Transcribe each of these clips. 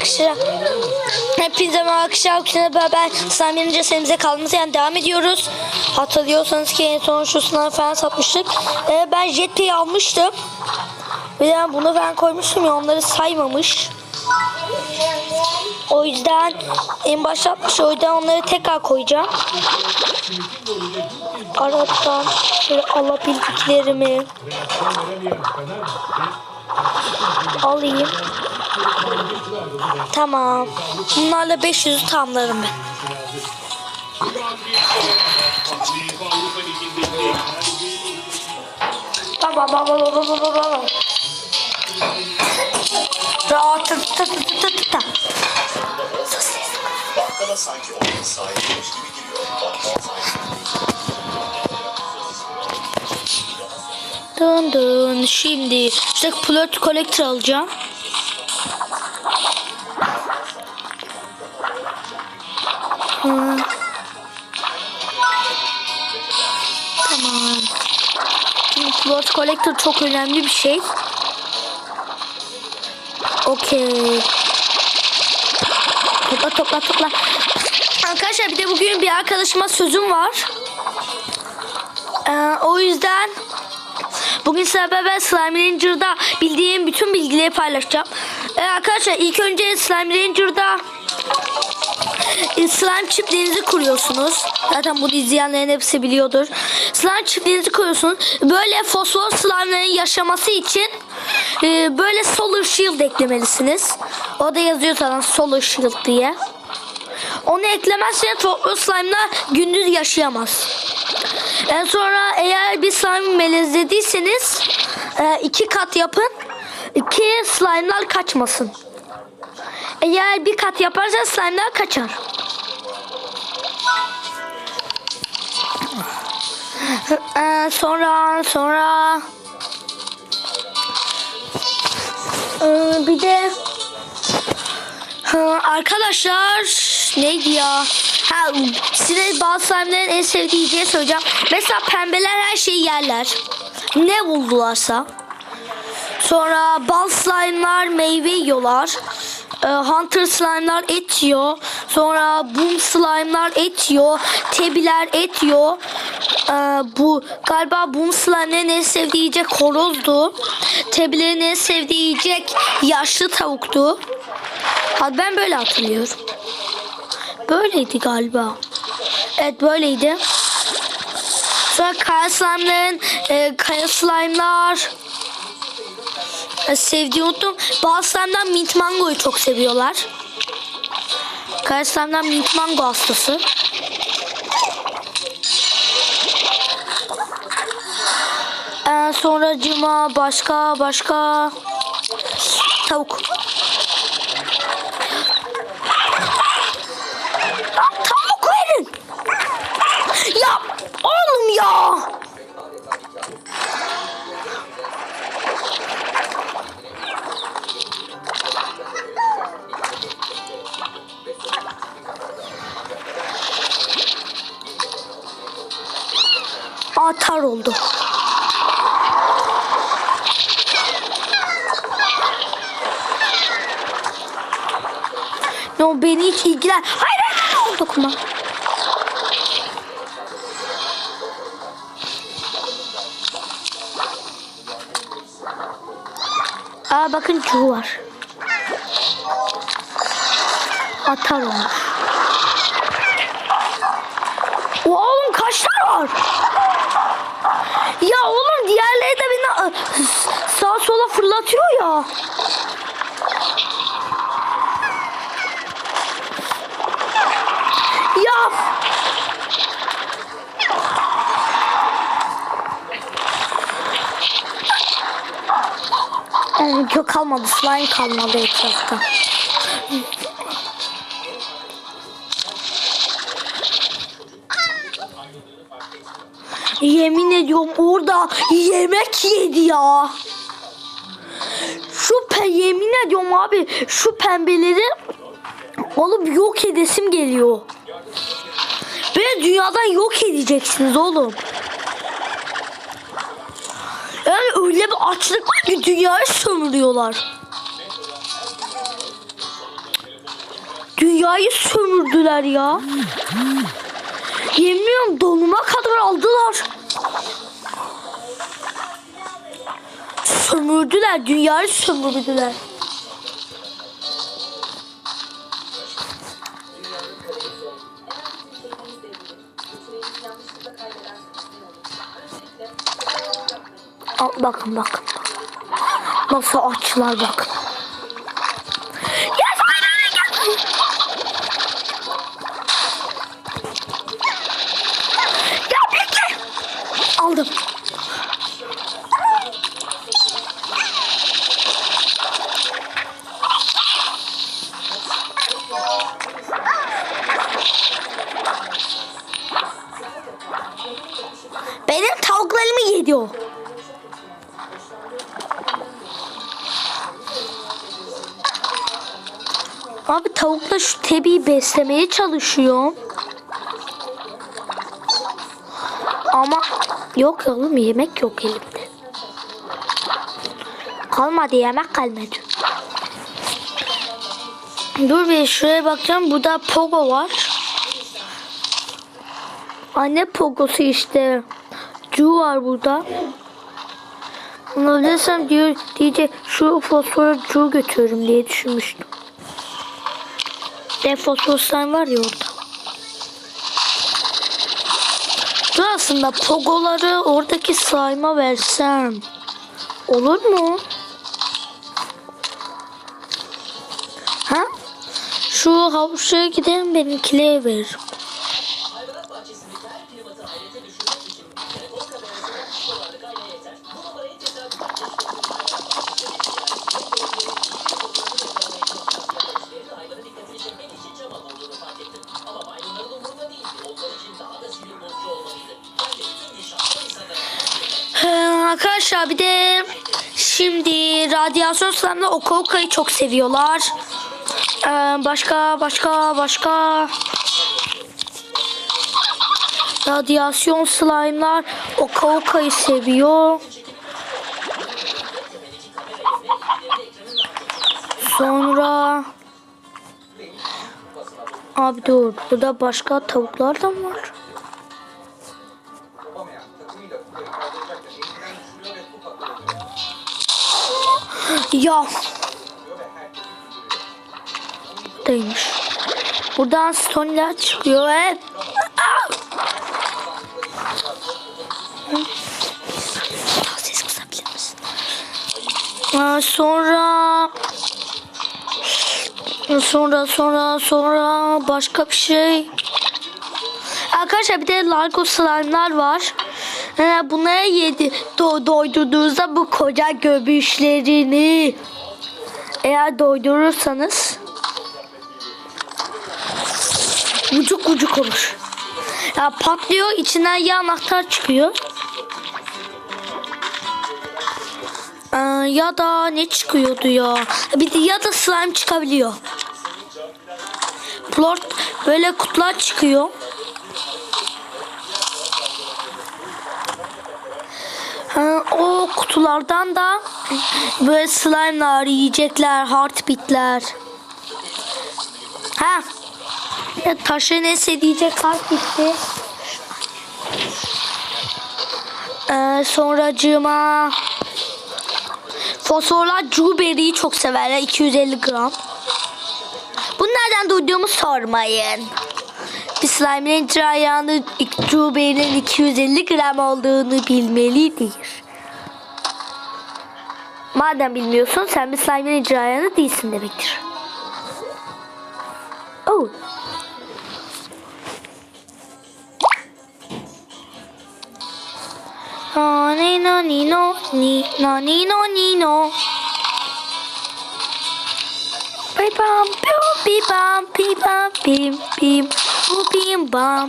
Arkadaşlar hepinize merhaba arkadaşlar. Beraber slime yenince serimize kaldığımız yani devam ediyoruz. Hatırlıyorsanız ki en son şu sınav falan satmıştık. Ee, ben jetpack'i almıştım. Bir de bunu ben koymuştum ya onları saymamış. O yüzden en başlatmış o yüzden onları tekrar koyacağım. Aradan şöyle alabildiklerimi alayım. Tamam. Bunlarla 500'ü tamamlarım ben. Tamam tamam tamam tamam tamam. Rahat tut tut tut tut tut. Bakkala sanki. Şimdi işte plot collector alacağım. Plot collector çok önemli bir şey. Okey. Topla topla topla. Arkadaşlar bir de bugün bir arkadaşıma sözüm var. Ee, o yüzden Bugün size beraber Slime Ranger'da bildiğim bütün bilgileri paylaşacağım. Ee, arkadaşlar ilk önce Slime Ranger'da slime çiftliğinizi kuruyorsunuz. Zaten bunu izleyenlerin hepsi biliyordur. Slime çiftliğinizi kuruyorsunuz. Böyle fosfor slime'ların yaşaması için e, böyle solar shield eklemelisiniz. O da yazıyor sana solar shield diye. Onu eklemezseniz fosfor slime'lar gündüz yaşayamaz. En sonra eğer bir slime melezlediyseniz e, iki kat yapın ki slime'lar kaçmasın. Eğer bir kat yaparsanız slime'lar kaçar. E, sonra sonra e, bir de Ha, arkadaşlar neydi ya? Ha, size bazı slime'lerin en sevdiği yiyeceği söyleyeceğim. Mesela pembeler her şeyi yerler. Ne buldularsa. Sonra bal slime'lar meyve yiyorlar. Ee, Hunter slime'lar et yiyor. Sonra boom slime'lar et yiyor. Tebiler et yiyor. Ee, bu galiba slime'lerin en sevdiği yiyecek horozdu. Tebilerin en sevdiği yiyecek yaşlı tavuktu. Hadi ben böyle hatırlıyorum. Böyleydi galiba. Evet böyleydi. Sonra kaya slime'ların e, kaya slime'lar e, sevdiği unuttum. Bazı slime'dan mint mangoyu çok seviyorlar. Kaya slime'dan mint mango hastası. E, sonra cıma başka başka tavuk. Lan tavuk verin. Ya oğlum ya. Atar oldu. No beni hiç ilgilen. Hayır hayır. Dokunma. Aa bakın çuğu var. Atar olmuş. Oğlum kaç tane var? Ya oğlum diğerleri de beni ı, sağa sola fırlatıyor. Ya. Yani yok kalmadı. Slime kalmadı etrafta. Yemin ediyorum orada yemek yedi ya. Şu pe yemin ediyorum abi şu pembeleri alıp yok edesim geliyor. Beni dünyadan yok edeceksiniz oğlum. Yani öyle bir açlık var ki dünyayı sömürüyorlar. dünyayı sömürdüler ya. Yemiyorum donuma kadar aldılar. Sömürdüler dünyayı sömürdüler. Bakın bakın. Nasıl açlar bakın. Gel hayır gel. Beslemeye çalışıyor. Ama yok oğlum yemek yok elimde. Kalmadı yemek kalmadı. Dur bir şuraya bakacağım. Burada Pogo var. Anne Pogo'su işte. Cu var burada. Olabilirsem diyor diyecek şu fosforu Cu götürürüm diye düşünmüştüm. De fosfor slime var ya orada. Dur aslında pogoları oradaki slime'a versem. Olur mu? Ha? Şu havuzaya gidelim benimkilere veririm. Arkadaşlar bir de şimdi radyasyon slime'la Okoka'yı çok seviyorlar. Ee, başka başka başka radyasyon slime'lar Okoka'yı seviyor. Sonra Abi dur burada başka tavuklar da mı var? Ya. Değilmiş. Buradan Stone'ler çıkıyor? Aa, sonra sonra sonra sonra başka bir şey. Arkadaşlar bir de Largo slime'lar var. Ee, bunları yedi do doydurduğunuzda bu koca göbüşlerini eğer doydurursanız Ucuk ucuk olur. Ya patlıyor içinden ya anahtar çıkıyor. Ee, ya da ne çıkıyordu ya? Bir de ya da slime çıkabiliyor. Plort böyle kutular çıkıyor. Ha, o kutulardan da böyle slime'lar, yiyecekler, heartbeat'ler. Ha, ya taşı neyse diyecek harf bitti. Ee, sonracığıma fosforlar Juberry'i çok severler 250 gram. Bunu nereden duyduğumu sormayın. Bir slime'in ayağını Juberry'nin 250 gram olduğunu bilmelidir. Madem bilmiyorsun sen bir slime'in icrayanı değilsin demektir. Oh. Na ni na ni no ni na ni no ni no. Bim bam bim bam bim bam bim bim bim bam.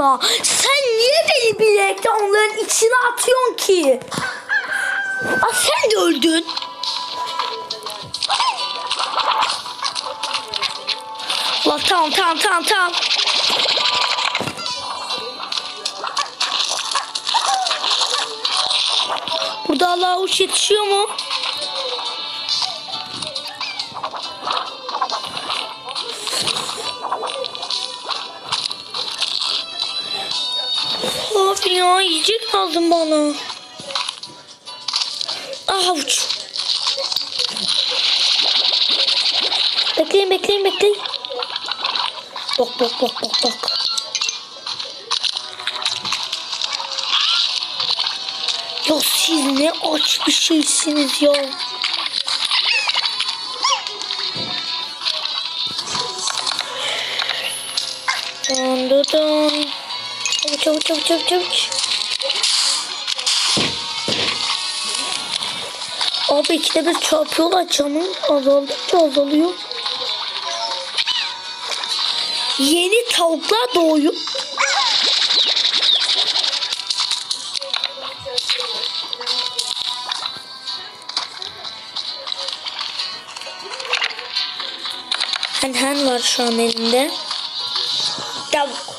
aklına? Sen niye beni bilekle onların içine atıyorsun ki? Aa, sen de öldün. La tamam tamam tamam tamam. Burada Allah'a uç yetişiyor mu? Abi ya yiyecek lazım bana. Avuç. Bekleyin bekleyin bekleyin. Bak bak bak bak bak. Ya siz ne aç bir şeysiniz ya. Dun dun dun. Çabuk çabuk çabuk çabuk çabuk. Abi ikide bir çarpıyorlar canım. Azaldıkça azalıyor. Yeni tavuklar doğuyor. Hen hen var şu an elinde. Tavuk.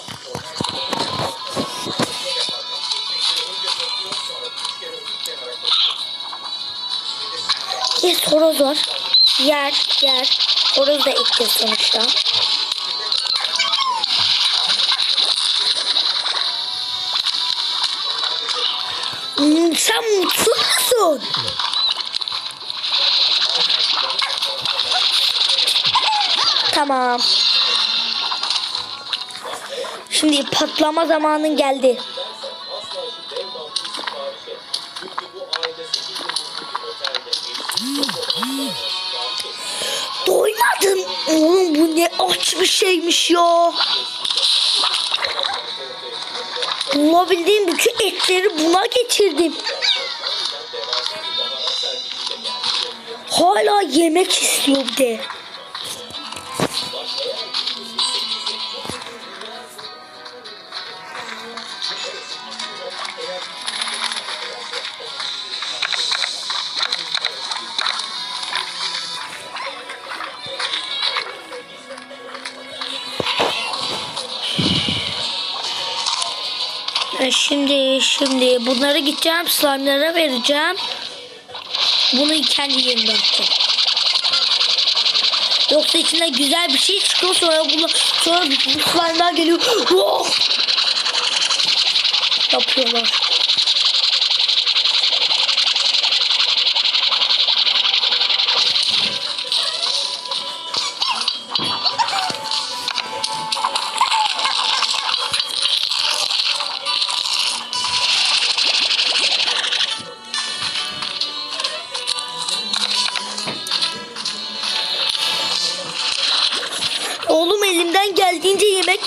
Yes horoz var. Yer yer. Horoz da ektir sonuçta. Hmm, sen mutlu musun? Tamam. Şimdi patlama zamanın geldi. Ne aç bir şeymiş ya. Bulabildiğim bütün etleri buna geçirdim. Hala yemek istiyor bir de. Şimdi şimdi bunları gideceğim slime'lara vereceğim. Bunu kendi yerine atacağım. Yoksa içinde güzel bir şey çıkıyor sonra bunu sonra bu slime'lar geliyor. Oh! Yapıyorlar.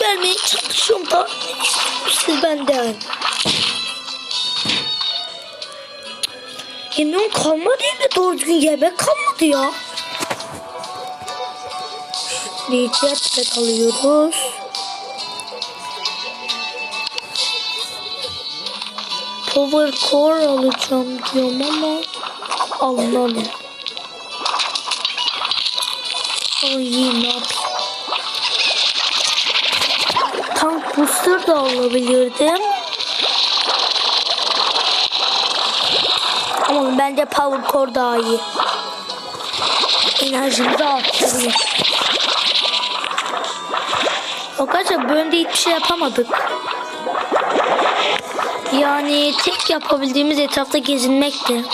Vermeye çalışıyorum da siz benden. Yemeğim kalmadı mi doğru düzgün yemek kalmadı ya. Diyecetle alıyoruz. Power core alacağım diyorum ama almadım. Ay ne booster da alabilirdim. Ama bence power core daha iyi. Enerjimi de arttırıyor. Arkadaşlar bölümde hiçbir şey yapamadık. Yani tek yapabildiğimiz etrafta gezinmekti.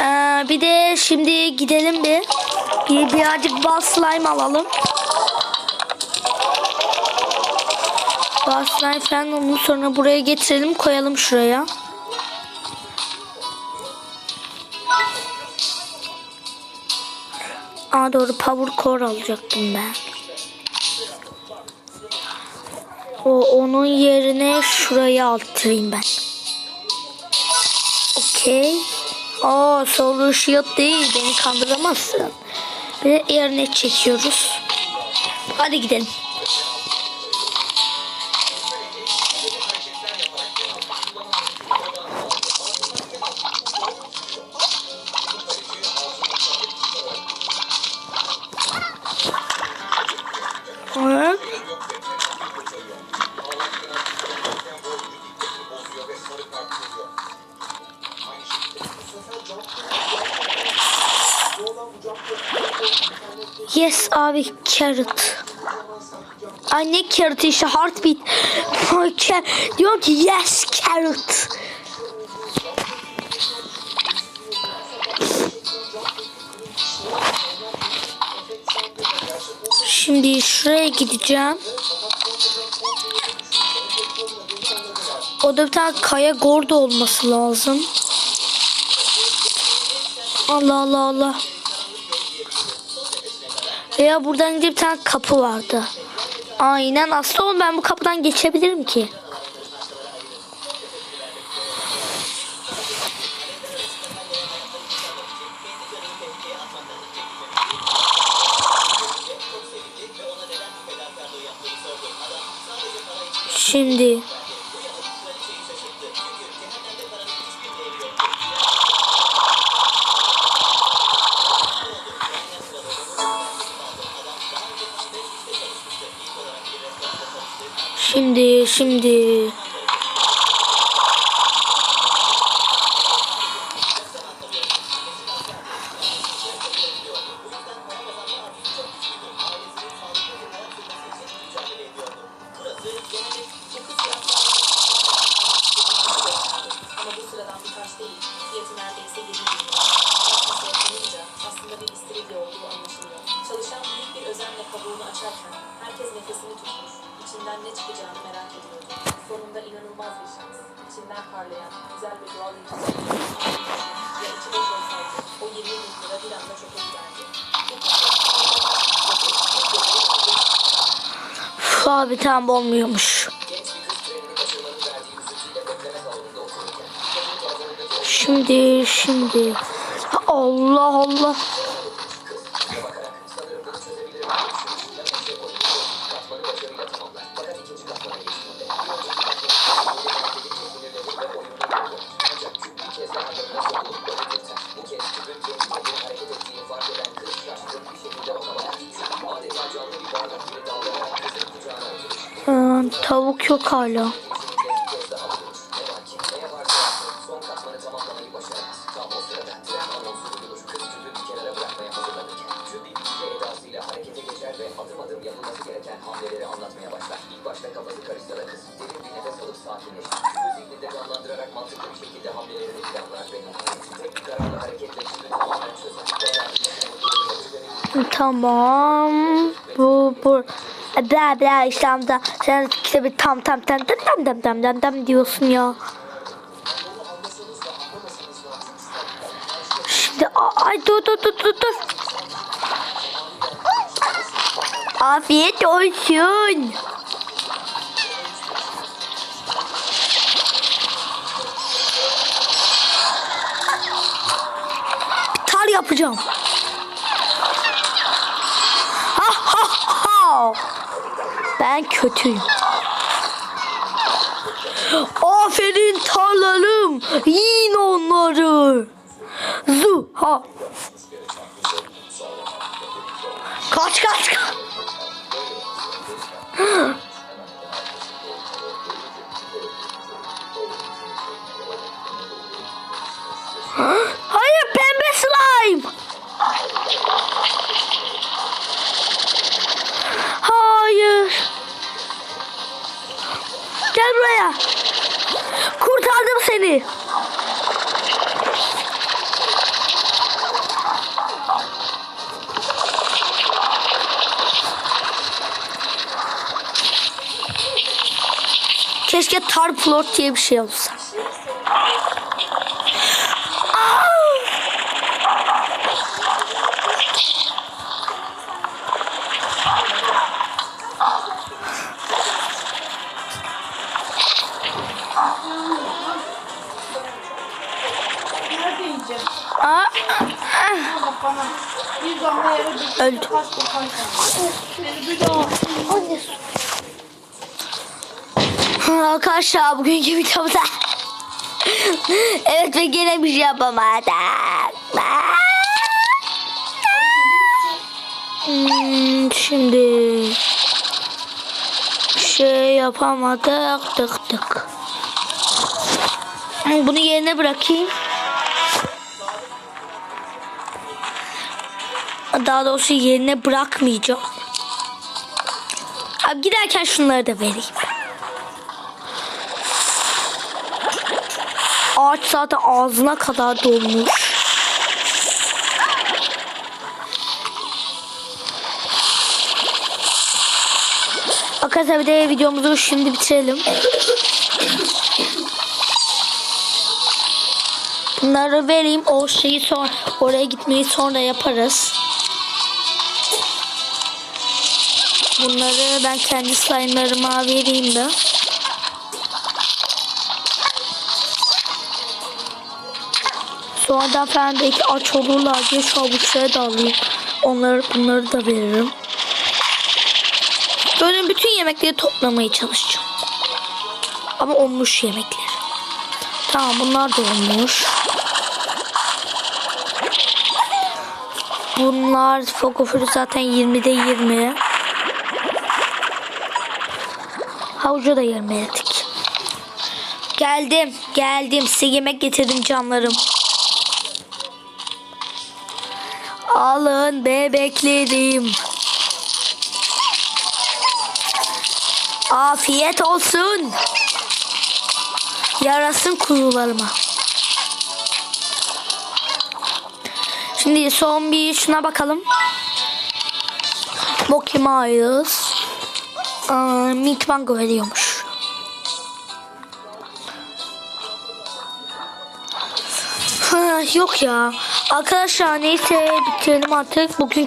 Ee, bir de şimdi gidelim. Bir birazcık bal slime alalım. Bal slime falan onu sonra buraya getirelim koyalım şuraya. Aa doğru power core alacaktım ben. O onun yerine şuraya attırayım ben. Okey. Aa solar shield değil beni kandıramazsın. Bir de yerine çekiyoruz. Hadi gidelim. Yes abi carrot. Ay ne carrot işte heartbeat. Ca- Diyor ki yes carrot. Şimdi şuraya gideceğim. Orada bir tane kaya gordo olması lazım. Allah Allah Allah. Veya buradan bir tane kapı vardı. Aynen aslında oğlum ben bu kapıdan geçebilirim ki. Şimdi Şimdi abi tam olmuyormuş. Şimdi şimdi Allah Allah. Tavuk yok hala. Tamam. Bu bu bla bla İslam'da sen işte bir tam tam tam tam tam tam tam tam tam diyorsun ya. Şimdi ay dur dur dur dur dur. Afiyet olsun. Yapacağım. Ben kötüyüm. Aferin tarlarım. Yiyin onları. Zu ha. Kaç kaç kaç. Keşke tarp lord diye bir şey olsa. Aa! Aa, Öldü. Anne su. Arkadaşlar bugünkü videomda Evet ve gene bir şey yapamadım. Hmm, Şimdi Şey yapamadık tık tık. Bunu yerine bırakayım. Daha doğrusu yerine bırakmayacağım. Abi giderken şunları da vereyim. Ağaç zaten ağzına kadar dolmuş. Arkadaşlar bir de videomuzu şimdi bitirelim. Bunları vereyim. O şeyi sonra oraya gitmeyi sonra yaparız. Bunları ben kendi slime'larıma vereyim de. Sonradan falan belki aç olurlar diye şu avuçlara da alayım. Onları bunları da veririm. Böyle bütün yemekleri toplamaya çalışacağım. Ama olmuş yemekler. Tamam bunlar da olmuş. Bunlar Fokofuru zaten 20'de 20. Havucu da 20 ettik. Geldim, geldim. Size yemek getirdim canlarım. Alın bebeklerim. Afiyet olsun. Yarasın kuyularıma. Şimdi son bir şuna bakalım. Moki Miles. Aa, Mint Mango veriyormuş. Yok ya. Arkadaşlar neyse bitirelim artık. Bugünkü